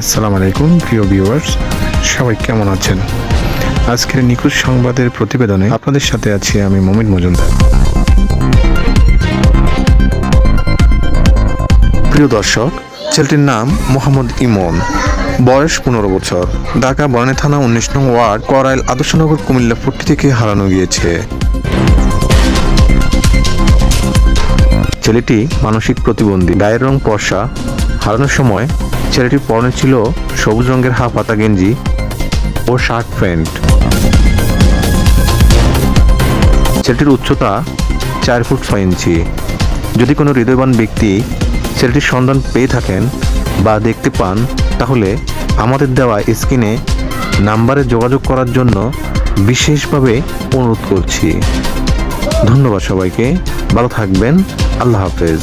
আসসালামু আলাইকুম, প্রিয় ভিউয়ার্স সবাই কেমন আছেন? আজকের নিখোঁজ সংবাদের প্রতিবেদনে আপনাদের সাথে আছি আমি মমিন মজুমদার। প্রিয় দর্শক, ছেলেটির নাম মোহাম্মদ ইমন। বয়স পনেরো বছর। ঢাকা বনানী থানা উনিশ নং ওয়ার্ড, করাইল আদর্শনগর কুমিল্লা ফুট্টি থেকে হারানো গিয়েছে। ছেলেটি মানসিক প্রতিবন্ধী। গায়ের রং পশা হারানোর সময় ছেলেটির পরনে ছিল সবুজ রঙের হাফ পাতা গেঞ্জি ও শার্ট প্যান্ট। ছেলেটির উচ্চতা চার ফুট ছয় ইঞ্চি। যদি কোনো হৃদয়বান ব্যক্তি ছেলেটির সন্ধান পেয়ে থাকেন বা দেখতে পান, তাহলে আমাদের দেওয়া স্ক্রিনে নাম্বারে যোগাযোগ করার জন্য বিশেষভাবে অনুরোধ করছি। ধন্যবাদ সবাইকে। ভালো থাকবেন। আল্লাহ হাফেজ